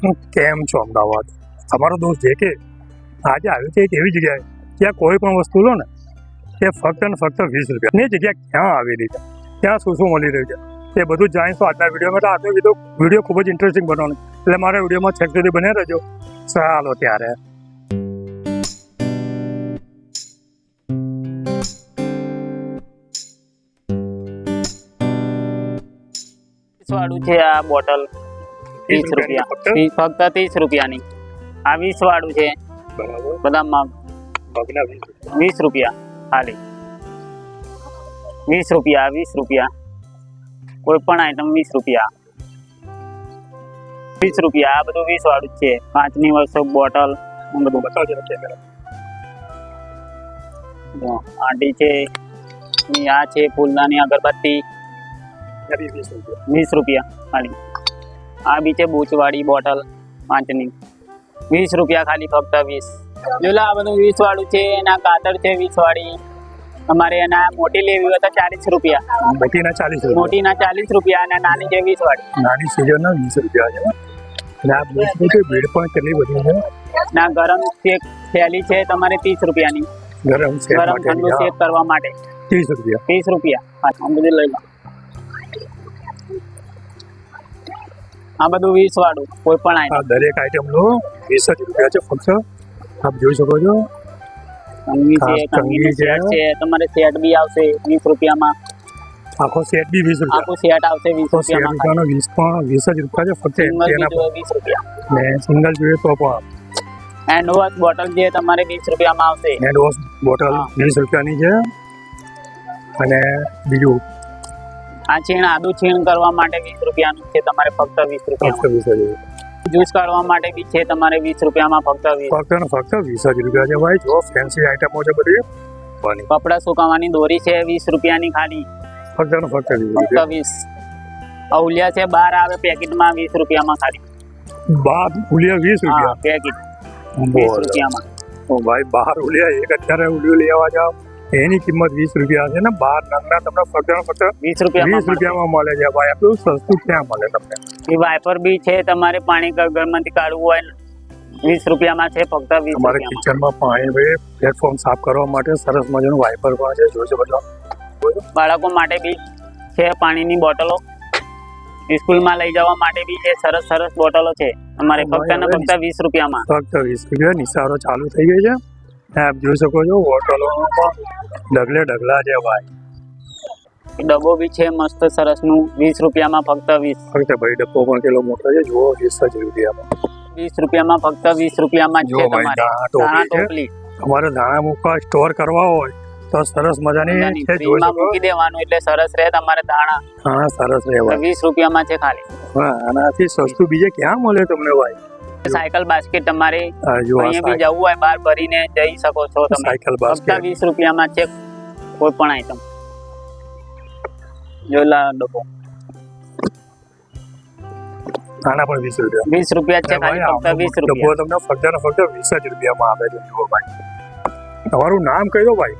કેમ છો અમદાવાદ? અમારો દોસ્ત જે કે આજે આવ્યો છે એક એવી જગ્યાએ, ત્યાં કોઈ પણ વસ્તુ લો ને, તે ફક્ત ને ફક્ત વીસ રૂપિયા. એ જગ્યા ક્યાં આવેલી છે? ત્યાં શું શું મળી રહ્યું છે? એ બધું જાણીશું આજના વિડીયોમાં. તો આજનો વીડિયો વીડિયો ખૂબ જ ઇન્ટરેસ્ટિંગ બનવાનો એટલે મારા વિડીયોમાં છેક સુધી બને રહેજો. ચાલો ત્યારે. વાળું છે આ બોટલ. ત્રીસ રૂપિયા. ફક્ત? ત્રીસ- રૂપિયાની. આ વીસ વાળું છે મગ વીસ રૂપિયા. ખાલી વીસ રૂપિયા વીસ રૂપિયા. કોઈ પણ આઈટમ વીસ રૂપિયા. વીસ રૂપિયા. આ બધું વીસ વાળું જ છે. કાચની વસ્તુ બોટલ બધું. આંટી છે. ની આ છે ફૂલદાની અગરબત્તી. વીસ રૂપિયા. વીસ રૂપિયા. ખાલી આ બી છે બૂચવાળી બોટલ પાંચની. વીસ રૂપિયા ખાલી ફક્ત વીસ. જોલા આ બધું વીસ વાળું છે એના કાતર છે વીસ વાળી તમારે એના મોટી લેવી હોય તો ચાલીસ રૂપિયા. મોટીના ચાલીસ મોટી મોટીના ચાલીસ રૂપિયા અને નાની છે વીસ વાળી નાની સિઝનના વીસ રૂપિયા છે. રૂપિયા ભીડ પણ કેટલી બધી છે. ના ગરમ શેક થેલી છે તમારે ત્રીસ રૂપિયાની. ગરમ ગરમ ઠંડુ શેક કરવા માટે. ત્રીસ રૂપિયા. ત્રીસ રૂપિયા. હા, બધું લઈ લો. આ બધું વીસ વાળું કોઈ પણ આઈટમ દરેક આઈટમ નો વીસ જ રૂપિયા છે ફક્ત. આપ જોઈ શકો છો. કંગી છે કંગી સેટ છે. તમારે સેટ બી આવશે વીસ રૂપિયામાં. આખો સેટ બી વીસ રૂપિયા. આખો સેટ આવશે વીસ રૂપિયામાં. વીસ પણ વીસ જ રૂપિયા છે ફક્ત એના વીસ રૂપિયા. ને સિંગલ જોઈએ તો પણ હેન્ડ વોશ બોટલ જે તમારે વીસ રૂપિયામાં આવશે. હેન્ડ વોશ બોટલ વીસ રૂપિયાની છે. અને બીજું આ છીણ આદુ છીણ કરવા માટે વીસ રૂપિયાનું છે તમારે ફક્ત વીસ રૂપિયા. જ્યુસ કાઢવા માટે બી છે તમારે વીસ રૂપિયામાં ફક્ત વીસ. ફક્ત ફક્ત વીસ જ રૂપિયા છે ભાઈ. જો ફેન્સી આઈટમો છે બધી કપડાં સુકાવાની દોરી છે વીસ રૂપિયાની ખાલી. ફક્ત ફક્ત વીસ ફક્ત વીસ. અવલિયા છે બાર આવે પેકેટમાં વીસ રૂપિયામાં ખાલી. બાર ઉલિયા વીસ રૂપિયા. પેકેટ. વીસ રૂપિયામાં. ઓ ભાઈ બાર ઉલિયા એક અત્યારે ઉલિયો લેવા જાવ એની કિંમત વીસ રૂપિયા છે ને બાર નંગના તમને ફક્ત ફક્ત વીસ રૂપિયા વીસ રૂપિયામાં મળે છે ભાઈ. આટલું સસ્તું ક્યાં મળે તમને? એ વાઇપર બી છે તમારે પાણી ઘરમાંથી કાઢવું હોય વીસ રૂપિયામાં છે ફક્ત વીસ તમારે કિચનમાં પાણી ભાઈ પ્લેટફોર્મ સાફ કરવા માટે સરસ મજાનું વાઇપર પણ છે જોજો બધો બાળકો માટે બી છે પાણીની બોટલો. સ્કૂલમાં લઈ જવા માટે બી છે સરસ સરસ બોટલો છે. અમારે ફક્ત ને ફક્ત વીસ રૂપિયામાં. ફક્ત વીસ રૂપિયા નિસારો ચાલુ થઈ ગઈ છે. આપ જોઈ શકો છો હોટલો ડગલે ડગલા છે ભાઈ. ડબ્બો બી છે મસ્ત સરસનું. વીસ રૂપિયામાં ફક્ત વીસ. ફક્ત ભાઈ ડબ્બો પણ કેટલો મોટો છે જુઓ વીસ જ રૂપિયામાં. વીસ રૂપિયામાં ફક્ત વીસ રૂપિયામાં છે તમારે. તમારે દાણા મૂકવા સ્ટોર કરવા હોય તો સરસ મજાની છે જોઈ શકો. મૂકી દેવાનું એટલે સરસ રહે તમારે દાણા. હા સરસ રહે રહેવાય વીસ રૂપિયામાં છે ખાલી. હા આનાથી સસ્તું બીજે ક્યાં મળે તમને ભાઈ? સાયકલ બાસ્કેટ તમારે અહીંયા બી જવું હોય બહાર ભરીને જઈ શકો છો તમે. Cycle basket. વીસ રૂપિયામાં છે કોઈ પણ આઈટમ જોલા ડબ્બો. આના પણ વીસ રૂપિયા. વીસ રૂપિયા છે ખાલી ફક્ત આપણો રૂપિયા. ડબ્બો તમને ફક્ત ને ફક્ત વીસ જ રૂપિયામાં આવે છે જુઓ ભાઈ. તમારું નામ કહી દો ભાઈ.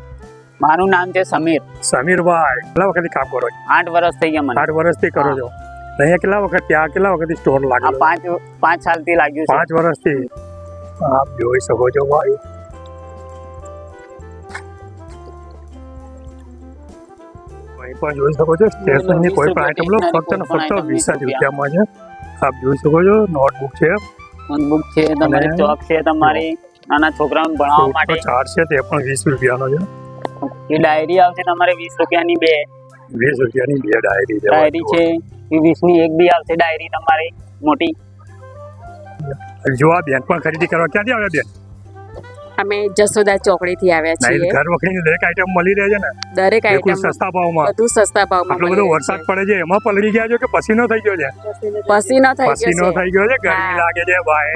મારું નામ છે સમીર. સમીરભાઈ. કેટલા વખતથી કામ કરો છો? આઠ વર્ષ થઈ ગયા મને. આઠ વર્ષથી કરો છો. અહીંયા કેટલા વખત ત્યાં કેટલા વખત સ્ટોર આ લાગેલો પાંચ પાંચ સાલથી લાગ્યું છે. પાંચ વર્ષથી? આપ જોઈ શકો છો ભાઈ. કોઈ પણ જોઈ શકો છો સ્ટેશનની કોઈ પણ આઈટમ લો ફક્ત ને ફક્ત વીસ જ રૂપિયામાં છે. આપ જોઈ શકો છો નોટબુક છે. નોટબુક છે તમારી ચોક છે તમારી નાના છોકરાઓને ભણાવવા માટે. ચાર્જ છે તે પણ વીસ રૂપિયાનો છે. એ ડાયરી આવશે તમારે વીસ રૂપિયાની બે. વીસ રૂપિયાની બે ડાયરી છે. ડાયરી છે. એ વીસ એક બી આવશે ડાયરી તમારી મોટી. જો આ બેન પણ ખરીદી કરવા ક્યાંથી આવ્યા બેન? અમે જસોદા ચોકડીથી આવ્યા છીએ. ઘર વખરીની દરેક આઈટમ મળી રહે છે ને. દરેક આઈટમ સસ્તા ભાવમાં. બધું સસ્તા ભાવમાં આટલો બધો વરસાદ પડે છે એમાં પલળી ગયા છો કે પસીનો થઈ ગયો છે? પસીનો થઈ પસીનો ગયો છે. થઈ ગયો છે? ગરમી લાગે છે ભાઈ.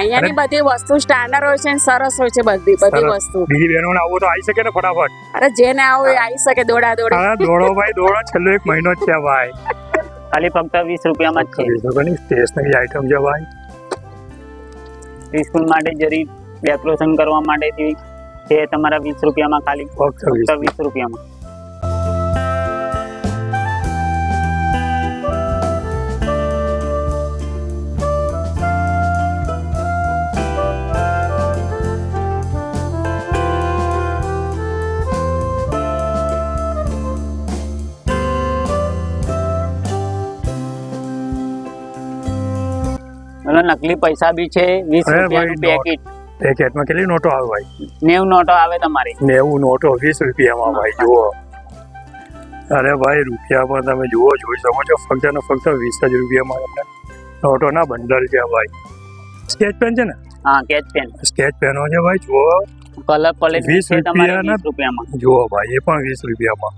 અહીંયાની બધી વસ્તુ સ્ટાન્ડર્ડ હોય છે ને સરસ હોય છે બધી બધી વસ્તુ. બીજી બહેનોને આવો તો આવી શકે ને ફટાફટ? અરે જેને આવો એ આવી શકે દોડા દોડા. દોડો ભાઈ દોડો. છેલ્લો એક મહિનો જ છે ભાઈ ખાલી ફક્ત વીસ રૂપિયામાં જ છે. સ્ટેશનરી આઈટમ ભાઈ. સ્કૂલ માટે જરી ડેકોરેશન કરવા માટેથી છે તમારા વીસ રૂપિયામાં ખાલી ફક્ત વીસ રૂપિયામાં. નકલી પૈસા બી છે વીસ રૂપિયાનું પેકેટ પેકેટમાં કેટલી નોટો આવે ભાઈ? નેવું નોટો આવે તમારી. નેવું નોટો વીસ રૂપિયામાં ભાઈ જુઓ. અરે ભાઈ રૂપિયા પણ તમે જુઓ જોઈ શકો છો ફક્ત ને ફક્ત વીસ જ રૂપિયામાં તમને નોટોના બંડલ છે ભાઈ. સ્કેચ પેન છે ને? હા સ્કેચ પેન. સ્કેચ પેનો છે ભાઈ જુઓ. કલર પલેટ વીસ રૂપિયા રૂપિયામાં. જુઓ ભાઈ એ પણ વીસ રૂપિયામાં.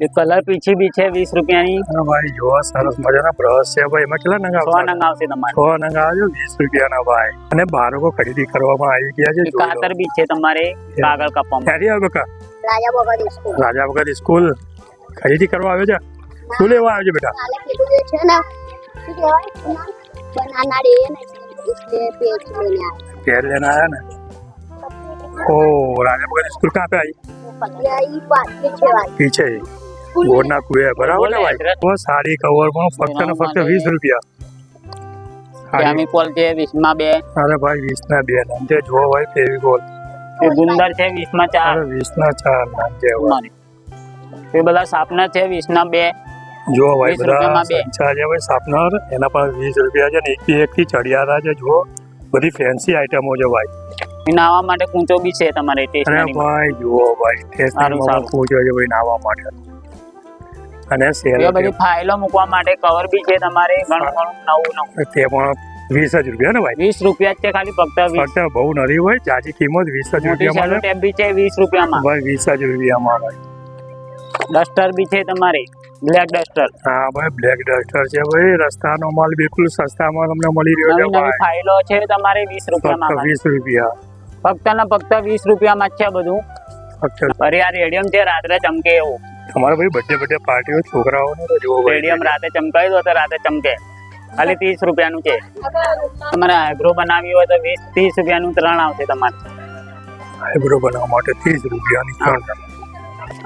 એ કલર પીછી બી છે વીસ રૂપિયાની. ભાઈ જુઓ સરસ મજાના બ્રશ છે ભાઈ. એમાં કેટલા નંગ છ નંગ આવશે તમારે. છ નંગ આવજો વીસ રૂપિયાના ભાઈ. અને બાળકો ખરીદી કરવામાં આવી ગયા છે. કાતર બી છે તમારે કાગળ કાપવામાં. ક્યાંથી આવ્યો કા રાજા બગડ સ્કૂલ રાજા વખત સ્કૂલ ખરીદી કરવા આવ્યો છે? શું લેવા આવ્યો છે બેટા? છે ને શું કહેવાય? બનાના ડે ને એટલે પેજ લઈને આવ્યા ને? કાં પે આવી? પછી. ગોળના કુએ બરાબર ને ભાઈ? બહુ સારી કવર પણ ફક્ત ને ફક્ત વીસ રૂપિયા. સારી. કોલ છે વીસમાં બે. અરે ભાઈ વીસ ના બે નામ છે જુઓ ભાઈ ફેવિકોલ. એ ગુંદર છે વીસમાં ચાર. અરે વીસ ના ચાર નામ છે એ બધા સાપના છે વીસ ના બે. જો ભાઈ બધા. સંચા છે ભાઈ સાપનર એના પણ વીસ રૂપિયા છે ને એક એક થી ચડિયાતા છે જુઓ. બધી ફેન્સી આઈટમો છે ભાઈ. એ નાવા માટે કૂંચો બી છે તમારે અરે ભાઈ જુઓ ભાઈ ટેસ્ટ. પૂછો છે ભાઈ નાવા માટે. અને સેલ બધી ફાઇલો મૂકવા માટે કવર બી છે તમારે ઘણું ઘણું નવું નવું. તે પણ વીસ જ રૂપિયા ને ભાઈ? વીસ રૂપિયા છે ખાલી ફક્ત ફક્ત બહુ નરી હોય જાજી કિંમત વીસ જ રૂપિયામાં ટેપ બી છે વીસ રૂપિયામાં. ભાઈ વીસ જ રૂપિયામાં ડસ્ટર બી છે તમારે બ્લેક ડસ્ટર. હા ભાઈ બ્લેક ડસ્ટર છે ભાઈ. રસ્તાનો માલ બિલકુલ સસ્તામાં તમને મળી રહ્યો છે નવી ફાઇલો છે તમારે વીસ રૂપિયામાં ફક્ત વીસ રૂપિયા. ફક્ત ને ફક્ત વીસ રૂપિયામાં જ છે બધું. ફક્ત અરે આ રેડિયમ છે રાત્રે ચમકે એવું. તમારે ભાઈ બર્થડે બર્થડે પાર્ટીઓ છોકરાઓને તો જોવો સ્ટેડિયમ રાતે ચમકાવી દો તો રાતે ચમકે. ખાલી ત્રીસ રૂપિયાનું છે. તમારે આઈબ્રો બનાવી હોય તો વીસ ત્રીસ રૂપિયાનું ત્રણ આવશે તમારે. આઈબ્રો બનાવવા માટે ત્રીસ રૂપિયાની ત્રણ.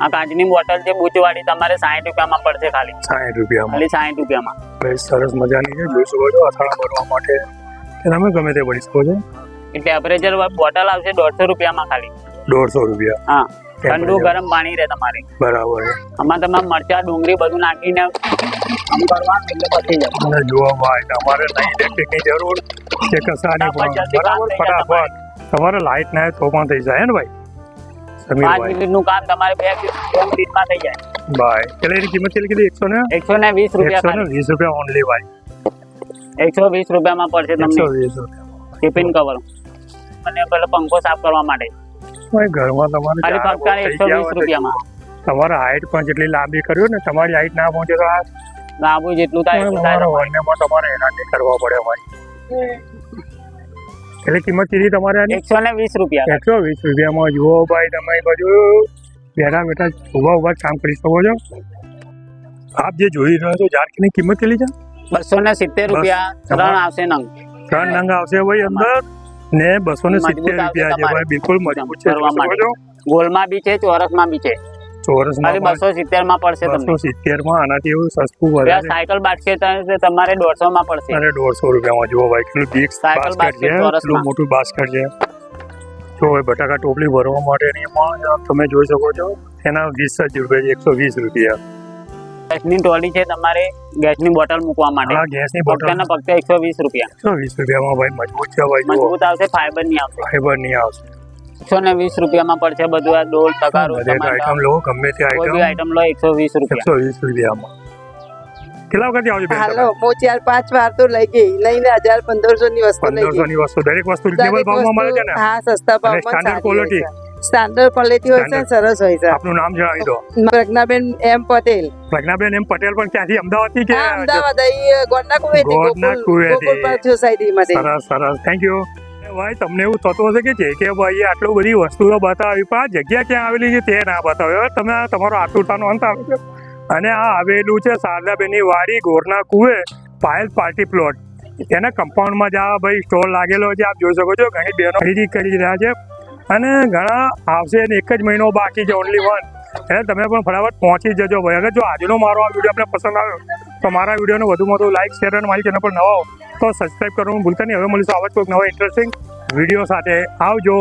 આ કાચની બોટલ છે બૂચવાળી તમારે સાઠ રૂપિયામાં પડશે ખાલી. સાઠ રૂપિયામાં. ખાલી સાઠ રૂપિયામાં. સરસ મજાની છે જોઈ શકો છો અથાણા ભરવા માટે. તમે ગમે તે ભરી શકો છો એટલે અપરેજર બોટલ આવશે દોઢસો રૂપિયામાં ખાલી. દોઢસો રૂપિયા. હા. ઠંડુ ગરમ પાણી રહે તમારે. બરાબર. આમાં તમે મરચા ડુંગળી બધું નાખીને ભાઈ તમારે નહીં ઇલેક્ટ્રિકની જરૂર. કે કામ બરાબર ફટાફટ. તમારે લાઇટ ના તો પણ થઈ જાય ને ભાઈ? પાંચ મિનિટનું કામ તમારે બે મિનિટમાં થઈ જાય. ભાઈ એટલે એની કિંમત કેટલી કીધી? એકસો ને એકસો ને વીસ રૂપિયા એકસો ને વીસ રૂપિયા ઓનલી ભાઈ. એકસો વીસ રૂપિયામાં પડશે એકસો તમને વીસ રૂપિયા. Tiffin cover. અને પેલો પંખો સાફ કરવા માટે. ઘરમાં તમારે ખાલી ફક્ત એકસો વીસ રૂપિયામાં. તમારે હાઈટ પણ જેટલી લાંબી કર્યું ને તમારી હાઈટ ના પહોંચે તો આ લાંબુ જેટલું થાય તમારા વન્યમાં તમારે હેરાન કરવા પડે ભાઈ એટલે કિંમત કીધી તમારે એકસો ને વીસ રૂપિયા. એકસો વીસ રૂપિયામાં જુઓ ભાઈ તમે બાજુ બેઠા બેઠા ઊભા ઊભા કામ કરી શકો છો. આપ જે જોઈ રહ્યા છો ઝાડકીની કિંમત કેટલી છે? બસો ને સિત્તેર રૂપિયા. ત્રણ આવશે નંગ. ત્રણ નંગ આવશે ભાઈ અંદર. ને બસો ને સિત્તેર રૂપિયા છે ભાઈ બિલકુલ મજબૂત છે ગોલમાં બી છે ચોરસમાં બી છે. ચોરસમાં બસો સિત્તેરમાં પડશે બસો સિત્તેરમાં આનાથી એવું સસ્તું પડે સાયકલ બાસ્કેટ તમારે દોઢસો માં પડશે. અને દોઢસો રૂપિયામાં જુઓ ભાઈ કેટલું બિગ સાયકલ બાસ્કેટ છે કેટલું મોટું બાસ્કેટ છે. જો બટાકા ટોપલી ભરવા માટે એમાં તમે જોઈ શકો છો એના વીસ જ રૂપિયા છે એકસો વીસ રૂપિયા. ગેસની ટોલી છે તમારે ગેસની બોટલ મૂકવા માટે. ગેસની બોટલ. ના ફક્ત એકસો વીસ રૂપિયા. એકસો વીસ રૂપિયામાં ભાઈ મજબૂત છે ભાઈ મજબૂત આવશે ફાઈબર નહીં આવશે. ફાઈબર નહીં આવશે. એકસો ને વીસ રૂપિયામાં પડશે બધું આ ડોલ તગારું આઈટમ લો ગમે તે કોઈ આઈટમ આઈટમ લો એકસો વીસ રૂપિયા. એકસો વીસ રૂપિયામાં. કેટલા વખત આવજો બેન હાલો હું ચાર પાંચ વાર તો લઈ ગઈ. લઈને હજાર પંદરસો ની વસ્તુ લઈ પંદરસો ગઈ ની વસ્તુ દરેક વસ્તુ રિઝનેબલ ભાવમાં મળે છે ને? હા સસ્તા ભાવમાં સ્ટાન્ડર્ડ quality? સ્ટાન્ડર્ડ ક્વોલિટી હોય છે સરસ હોય છે. આપનું નામ જણાવી દો. પ્રજ્ઞાબેન એમ પટેલ. પ્રજ્ઞાબેન એમ પટેલ પણ ક્યાંથી અમદાવાદથી કે અમદાવાદ અહીં ગોડના કુવેથી ગોડના કુવેથી. સોસાયટીમાંથી સરસ સરસ. થેન્ક યુ ભાઈ તમને એવું થતું હશે કે જે કે ભાઈ આટલું બધી વસ્તુઓ બતાવી પણ જગ્યા ક્યાં આવેલી છે તે ના બતાવ્યો તમે તમારો આતુરતાનો અંત આવે છે. અને આ આવેલું છે શારદાબેનની વાડી ગોરના કુવે પાયલ પાર્ટી પ્લોટ. એના કમ્પાઉન્ડમાં જ આ ભાઈ સ્ટોલ લાગેલો છે આપ જોઈ શકો છો. ઘણી બહેનો ખરીદી કરી રહ્યા છે. અને ઘણા આવશે અને એક જ મહિનો બાકી છે ઓનલી વન એટલે તમે પણ ફટાફટ પહોંચી જજો ભાઈ. અગર જો આજનો મારો આ વીડિયો આપણે પસંદ આવ્યો, તો મારા વિડીયોને વધુમાં વધુ લાઈક શેર અને મારી ચેનલ પર નવા તો સબસ્ક્રાઈબ કરવાનું ભૂલતા નહીં. હવે મળીશું આવા જ કોઈક નવા ઇન્ટરેસ્ટિંગ વીડિયો સાથે. આવજો.